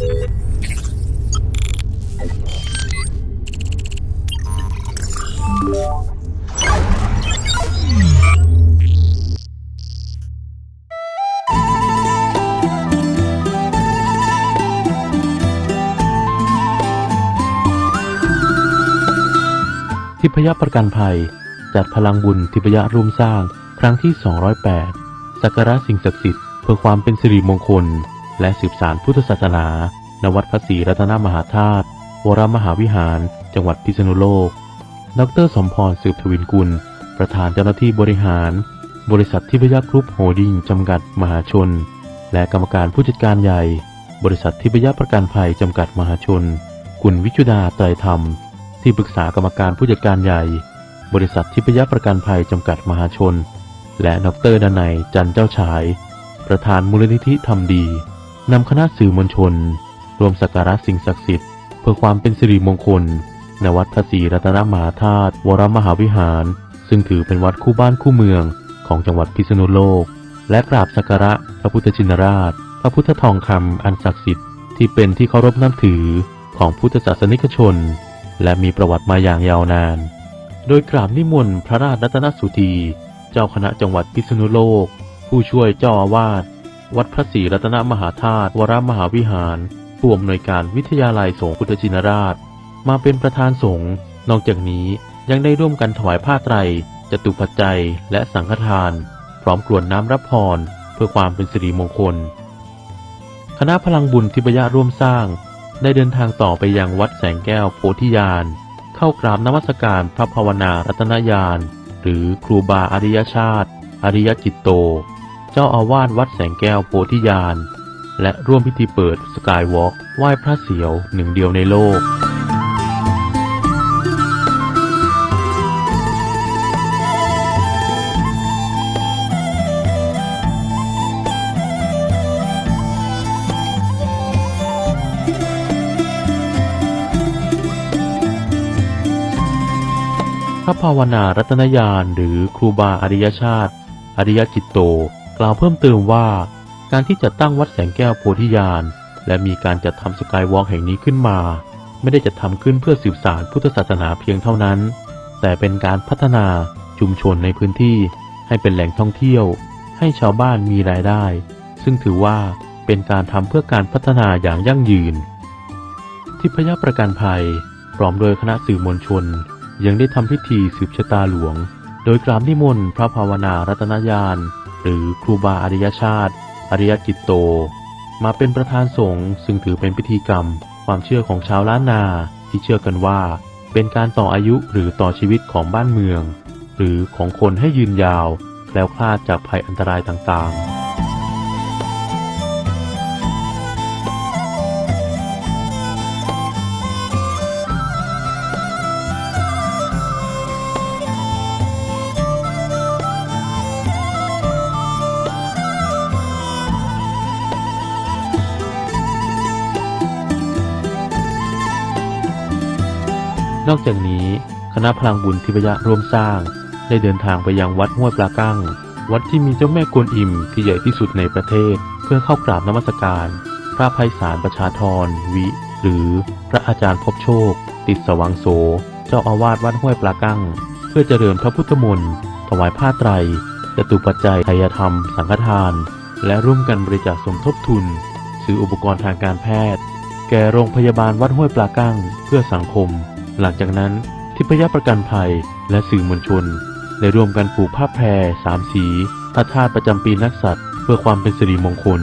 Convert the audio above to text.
ทิพยประกันภัย จัดพลังบุญทิพยร่วมสร้างครั้งที่ 208 สักการะสิ่งศักดิ์สิทธิ์เพื่อความเป็นสิริมงคล และสืบสานพุทธศาสนา ณ วัดพระศรีรัตนมหาธาตุ วรมหาวิหาร จังหวัดพิษณุโลก ดรสมพรสืบทวินกุล ประธานเจ้าหน้าที่บริหาร บริษัททิพยกรุ๊ปโฮดิ้งจำกัดมหาชน และกรรมการผู้จัดการใหญ่ บริษัททิพยประกันภัยจำกัดมหาชน คุณวิชุดาไตรธรรม ที่ปรึกษากรรมการผู้จัดการใหญ่ บริษัททิพยประกันภัยจำกัดมหาชน และดรดนัยจันเจ้าฉาย ประธานมูลนิธิทำดี นำคณะสื่อมวลชน รวมสักการะสิ่งศักดิ์สิทธิ์เพื่อความเป็นสิริมงคลณวัดพระศรีรัตนมหาธาตุวรมหาวิหาร ซึ่งถือเป็นวัดคู่บ้านคู่เมืองของจังหวัดพิษณุโลก และกราบสักการะพระพุทธชินราช พระพุทธทองคำอันศักดิ์สิทธิ์ที่เป็นที่เคารพนับถือของพุทธศาสนิกชน และมีประวัติมาอย่างยาวนาน โดยกราบนิมนต์พระราชรัตนสุธี เจ้าคณะจังหวัดพิษณุโลก ผู้ช่วยเจ้าอาวาส วัดพระศรีรัตนมหาธาตุวรมหาวิหารผู้อำนวยการวิทยาลัยสงฆ์พุทธชินราช มาเป็นประธานสงฆ์นอกจากนี้ยังได้ร่วมกันถวายผ้าไตรจตุปัจจัย และสังฆทาน พร้อมกรวดน้ำรับพร เพื่อความเป็นสิริมงคล คณะพลังบุญทิพยะร่วมสร้าง ได้เดินทางต่อไปยังวัดแสงแก้วโพธิญาณ เข้ากราบนมัสการพระภาวนารัตนญาณ หรือครูบาอริยชาติ อริยจิตโต เจ้าอาวาสวัดแสงแก้วโพธิญาณ และร่วมพิธีเปิดสกายวอล์กไหว้พระเสียวหนึ่งเดียวในโลกพระภาวนารัตนญาณหรือครูบาอริยชาติ อริยจิตโต กล่าวเพิ่มเติมว่า การที่จัดตั้งวัดแสงแก้วโพธิญาณและมีการจัดทำสกายวอล์กแห่งนี้ขึ้นมา ไม่ได้จัดทำขึ้นเพื่อสืบสานพุทธศาสนาเพียงเท่านั้น แต่เป็นการพัฒนาชุมชนในพื้นที่ ให้เป็นแหล่งท่องเที่ยว ให้ชาวบ้านมีรายได้ ซึ่งถือว่าเป็นการทำเพื่อการพัฒนาอย่างยั่งยืน ทิพยประกันภัยพร้อมโดยคณะสื่อมวลชน ยังได้ทำพิธีสืบชะตาหลวง โดยกราบนิมนต์พระภาวนารัตนญาณ หรือครูบาอริยชาติ อริยกิตโต มาเป็นประธานสงฆ์ซึ่งถือเป็นพิธีกรรม ความเชื่อของชาวล้านนาที่เชื่อกันว่า เป็นการต่ออายุหรือต่อชีวิตของบ้านเมือง หรือของคนให้ยืนยาว แล้วคลาดจากภัยอันตรายต่างๆ นอกจากนี้คณะพลังบุญทิพยะร่วมสร้าง ได้เดินทางไปยังวัดห้วยปลากั้ง วัดที่มีเจ้าแม่กวนอิมที่ใหญ่ที่สุดในประเทศ เพื่อเข้ากราบนมัสการ พระภัยสารประชาธรวิ หรือพระอาจารย์พบโชค ติดสวังโส เจ้าอาวาสวัดห้วยปลากั้ง เพื่อเจริญพระพุทธมนต์ถวายผ้าไตรจตุปัจจัยไทยธรรม สังฆทาน และร่วมกันบริจาคสมทบทุน ซื้ออุปกรณ์ทางการแพทย์ แก่โรงพยาบาลวัดห้วยปลากั้ง เพื่อสังคม หลังจากนั้นทิพยประกันภัยและสื่อมวลชน ได้ร่วมกันผูกผ้าแพรสามสีพระธาตุประจำปีนักษัตริย์ เพื่อความเป็นสิริมงคล